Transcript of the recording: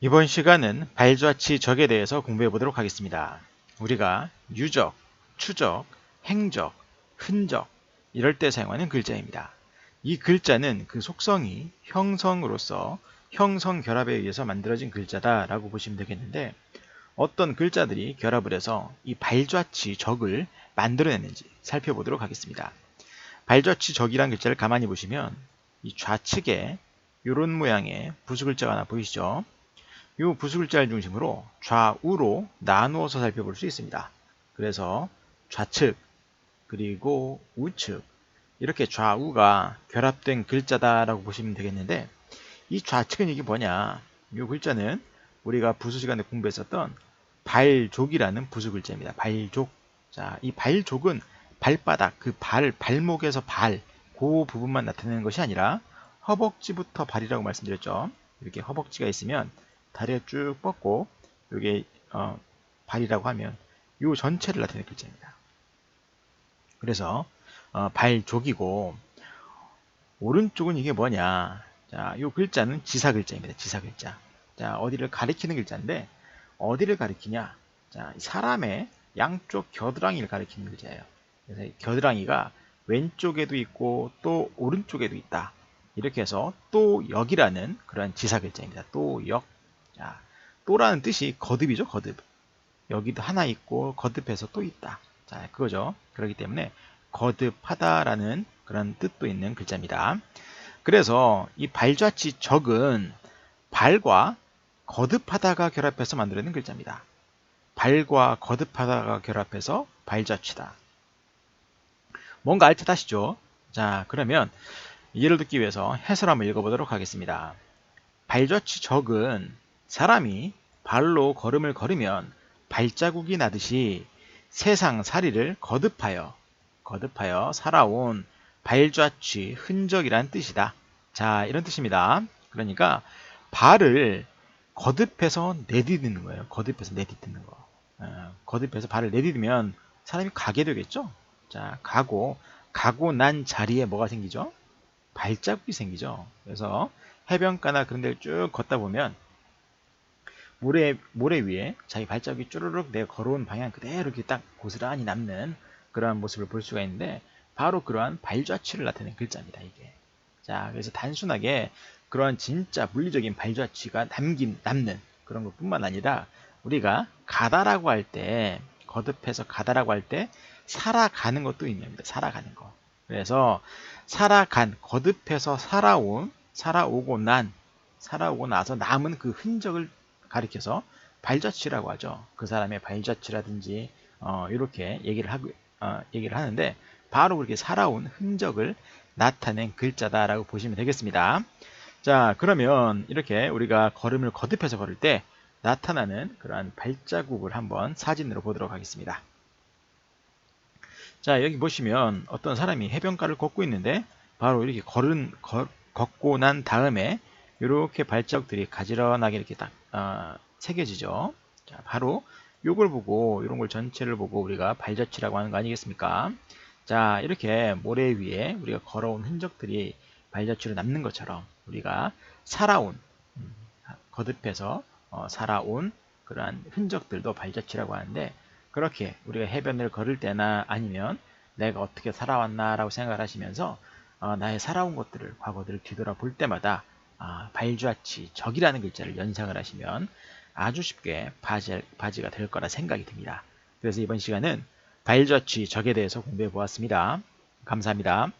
이번 시간은 발자취 적에 대해서 공부해 보도록 하겠습니다. 우리가 유적, 추적, 행적, 흔적 이럴 때 사용하는 글자입니다. 이 글자는 그 속성이 형성으로서 형성 결합에 의해서 만들어진 글자다라고 보시면 되겠는데 어떤 글자들이 결합을 해서 이 발자취 적을 만들어냈는지 살펴보도록 하겠습니다. 발자취 적이란 글자를 가만히 보시면 이 좌측에 이런 모양의 부수글자가 하나 보이시죠? 이 부수글자를 중심으로 좌우로 나누어서 살펴볼 수 있습니다. 그래서 좌측 그리고 우측 이렇게 좌우가 결합된 글자다라고 보시면 되겠는데 이 좌측은 이게 뭐냐? 이 글자는 우리가 부수 시간에 공부했었던 발족이라는 부수 글자입니다. 발족. 자, 이 발족은 발바닥, 그 발, 발목에서 발, 그 부분만 나타내는 것이 아니라 허벅지부터 발이라고 말씀드렸죠. 이렇게 허벅지가 있으면 다리가 쭉 뻗고 이게 어, 발이라고 하면 이 전체를 나타내는 글자입니다. 그래서 어, 발족이고 오른쪽은 이게 뭐냐? 자, 이 글자는 지사 글자입니다. 지사 글자. 자, 어디를 가리키는 글자인데 어디를 가리키냐? 자, 사람의 양쪽 겨드랑이를 가리키는 글자예요. 그래서 겨드랑이가 왼쪽에도 있고 또 오른쪽에도 있다. 이렇게 해서 또 역이라는 그런 지사 글자입니다. 또 역. 자, 또라는 뜻이 거듭이죠, 거듭. 여기도 하나 있고 거듭해서 또 있다. 자, 그거죠. 그렇기 때문에 거듭하다라는 그런 뜻도 있는 글자입니다. 그래서 이 발자취 적은 발과 거듭하다가 결합해서 만들어낸 글자입니다. 발과 거듭하다가 결합해서 발자취다. 뭔가 알듯 하시죠? 자, 그러면 이해를 듣기 위해서 해설 한번 읽어보도록 하겠습니다. 발자취 적은 사람이 발로 걸음을 걸으면 발자국이 나듯이 세상 살이를 거듭하여 거듭하여 살아온 발자취 흔적이란 뜻이다. 자, 이런 뜻입니다. 그러니까 발을 거듭해서 내디디는 거예요. 거듭해서 내디디는 거. 어, 거듭해서 발을 내디디면 사람이 가게 되겠죠? 자, 가고, 가고 난 자리에 뭐가 생기죠? 발자국이 생기죠. 그래서 해변가나 그런 데를 쭉 걷다 보면 모래, 모래 위에 자기 발자국이 쭈르륵 내가 걸어온 방향 그대로 이렇게 딱 고스란히 남는 그러한 모습을 볼 수가 있는데 바로 그러한 발자취를 나타내는 글자입니다. 이게. 자, 그래서 단순하게 그러한 진짜 물리적인 발자취가 남긴, 남는 그런 것뿐만 아니라 우리가 가다라고 할 때, 거듭해서 가다라고 할 때 살아가는 것도 의미합니다. 살아가는 거. 그래서 살아간, 거듭해서 살아온, 살아오고 난, 살아오고 나서 남은 그 흔적을 가리켜서 발자취라고 하죠. 그 사람의 발자취라든지 어, 이렇게 얘기를 하고 어, 얘기를 하는데 바로 그렇게 살아온 흔적을 나타낸 글자다라고 보시면 되겠습니다. 자, 그러면 이렇게 우리가 걸음을 거듭해서 걸을 때 나타나는 그러한 발자국을 한번 사진으로 보도록 하겠습니다. 자, 여기 보시면 어떤 사람이 해변가를 걷고 있는데 바로 이렇게 걸은 걸, 걷고 난 다음에 이렇게 발자국들이 가지런하게 이렇게 딱 어, 새겨지죠. 자, 바로 요걸 보고 이런 걸 전체를 보고 우리가 발자취라고 하는 거 아니겠습니까? 자, 이렇게 모래 위에 우리가 걸어온 흔적들이 발자취로 남는 것처럼 우리가 살아온 음, 거듭해서 어, 살아온 그러한 흔적들도 발자취라고 하는데 그렇게 우리가 해변을 걸을 때나 아니면 내가 어떻게 살아왔나라고 생각을 하시면서 어, 나의 살아온 것들을 과거들을 뒤돌아볼 때마다 아, 발자취 적이라는 글자를 연상을 하시면 아주 쉽게 바지, 바지가 될 거라 생각이 듭니다. 그래서 이번 시간은 발자취 적에 대해서 공부해 보았습니다. 감사합니다.